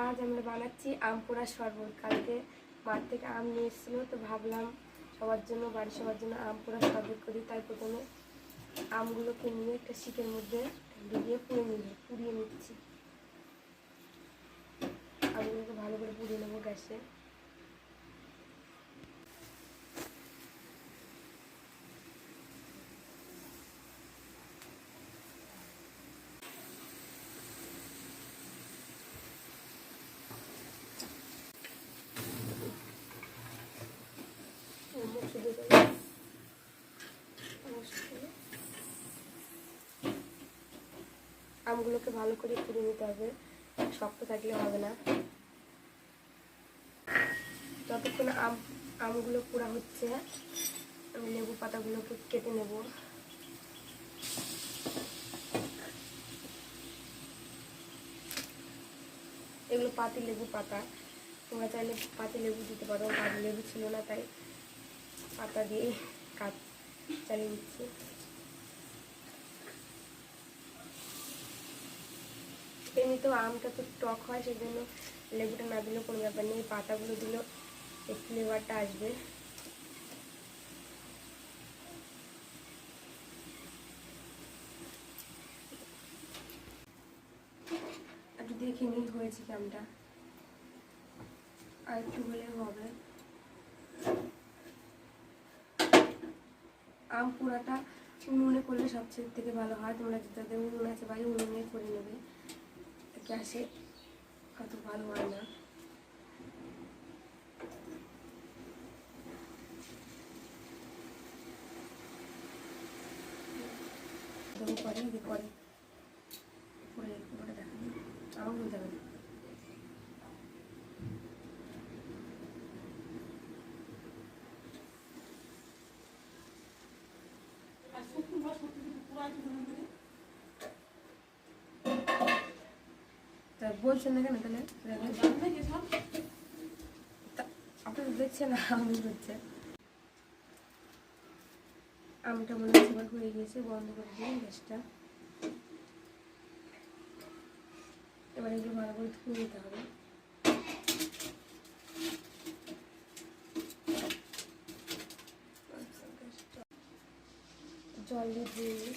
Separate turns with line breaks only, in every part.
আজ আমরা বানাচ্ছি আম পোড়া শরবত। কালকে মাঠ থেকে আম নিয়ে এসেছিল, তো ভাবলাম সবার জন্য, বাড়ির সবার জন্য আম পোড়া শরবত করি। তাই প্রথমে আমগুলোকে নিয়ে একটা শীতের মধ্যে ডুবিয়ে পুড়ে নিল পুড়িয়ে নিচ্ছি। আমগুলোকে ভালো করে পুড়িয়ে নেব গ্যাসে। আমগুলোকে ভালো করে পুড়ে নিতে হবে। শক্ত থাকলে হবে না। যতক্ষণ আম, আমগুলো পুরা হচ্ছে, আমি লেবু পাতাগুলোকে কেটে নেব। এগুলো পাতি লেবু পাতা। তোমরা চাইলে পাতি লেবু দিতে পারো পাতি লেবু ছিল না, তাই পাতা দিয়ে কাজ চালিয়ে দিচ্ছি এমনিতেও আমটা তো টক হয় সেই জন্য লেবুটা না দিলেও কোনো ব্যাপার নেই, পাতাগুলো দিলেও এই ফ্লেভারটা আসবে। একটু দেখে নিই হয়েছে কি আর একটু হলে হবে। আম পোড়াটা উনুনে করলে সবচেয়ে থেকে ভালো হয়, তোমরা যাদের উনুন আছে, ভাই উনুনে করে নেবে। গ্যাসে অত ভালো হয় না দেবো পরে যে পরে পরে পুরোটা দেখা আমার বলতে হবে না। তা বলছেন না কেন তা আপনারা দেখছেন আমি হচ্ছে আমটা মনে হচ্ছে এবার হয়ে গিয়েছে বন্ধ করে দিই গ্যাসটা। এবার এগুলো ভালো করে ধুয়ে নিতে হবে। জল দিয়ে ধুয়ে নিই।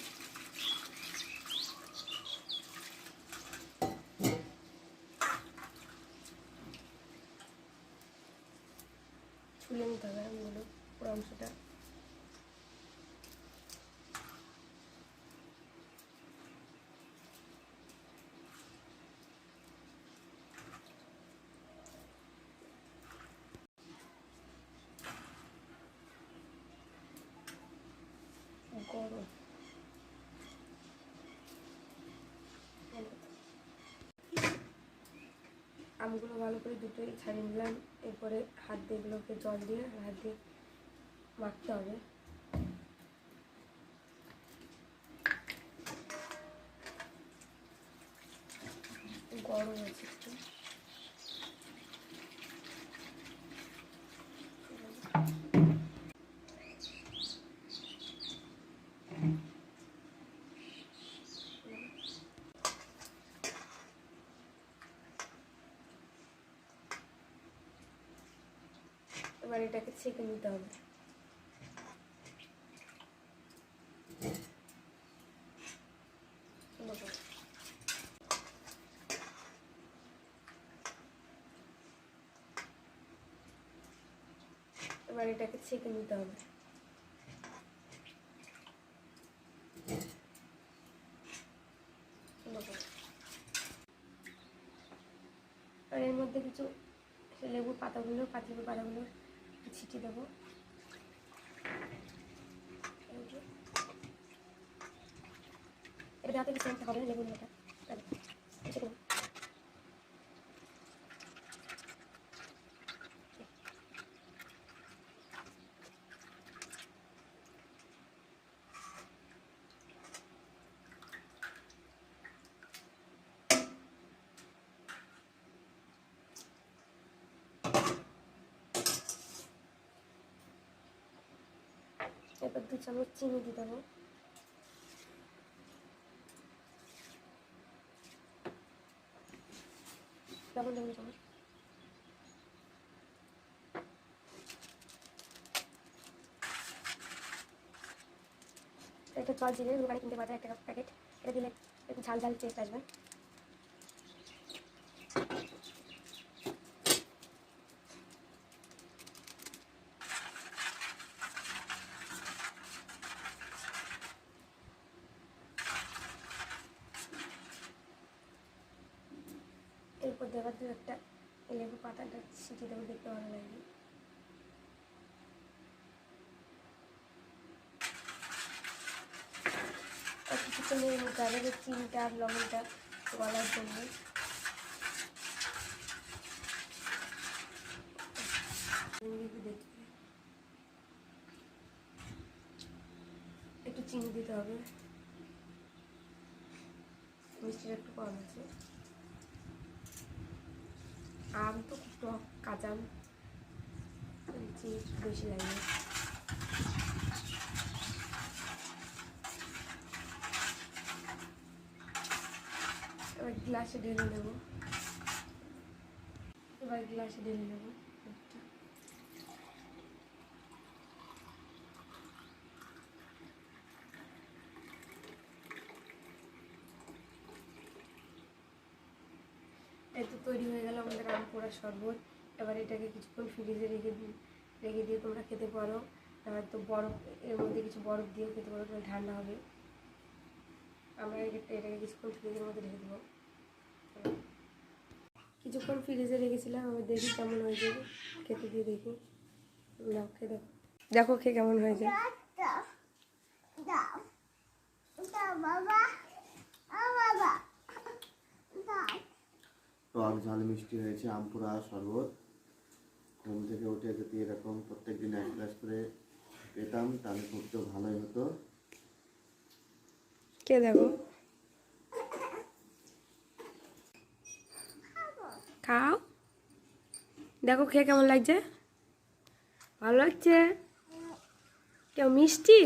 ছুলে নিতে হবে আমগুলো পুরো অংশটা গরম আমগুলো ভালো করে দুটোই ছাড়িয়ে নিলাম। এরপরে হাত দিয়ে এগুলোকে জল দিয়ে হাত দিয়ে মাখতে হবে। গরম আছে একটু। এবার এটাকে ছেঁকে নিতে হবে। এবার এটাকে ছেঁকে নিতে হবে। আর এর মধ্যে কিছু লেবুর পাতাগুলো, পাতিলেবুর পাতাগুলো ছিটিয়ে দেবো এটা দাঁতে কিছু হবে না লেবুর মতো এবার দু চামচ চিনি দিয়ে দেবো। লবণ দেবো চামচ একটা জল জিরে দোকানে কিনতে পাওয়া একটা প্যাকেট এটা দিলে একটু ঝাল ঝাল টেস্ট আসবে। এরপর দেওয়ার দু একটা লেবু পাতাটা ছিটিয়ে দেবো, দেখতে ভালো লাগবে। আর কিছুক্ষণের মধ্যে চিনিটা আর লবণটা গলার জন্য। একটু চিনি দিতে হবে। মিষ্টিটা একটু কম আছে। আম তো খুব টক কাঁচা আম। চিনি বেশি লাগে এবার গ্লাসে ঢেলে নেব। এবার গ্লাসে ঢেলে নেব একটা। এই তো তৈরি হয়ে গেল আমাদের আম পোড়া শরবত। এবার এটাকে কিছুক্ষণ ফ্রিজে রেখে দিই। রেখে দিয়ে তোমরা খেতে পারো। এবার তো বরফ, এর মধ্যে কিছু বরফ দিয়েও খেতে পারো, তাহলে ঠান্ডা হবে। আমরা এটা- এটাকে কিছুক্ষণ ফ্রিজের মধ্যে রেখে দেবো। কিছুক্ষণ ফ্রিজে রেখেছিলাম, আমি দেখি কেমন হয়েছে। খেতে দিয়ে দেখি। না খেয়ে দেখো। দেখো খেয়ে কেমন হয়েছে।
বাবা।
টক ঝাল মিষ্টি হয়েছে আমপুরা শরবত। ঘুম থেকে উঠে যদি এরকম প্রত্যেক দিন এক গ্লাস করে পেতাম, তাহলে খুব তো ভালোই হতো।
কে দেখো খাও। দেখো খেয়ে কেমন লাগছে? ভালো লাগছে? কেউ মিষ্টি?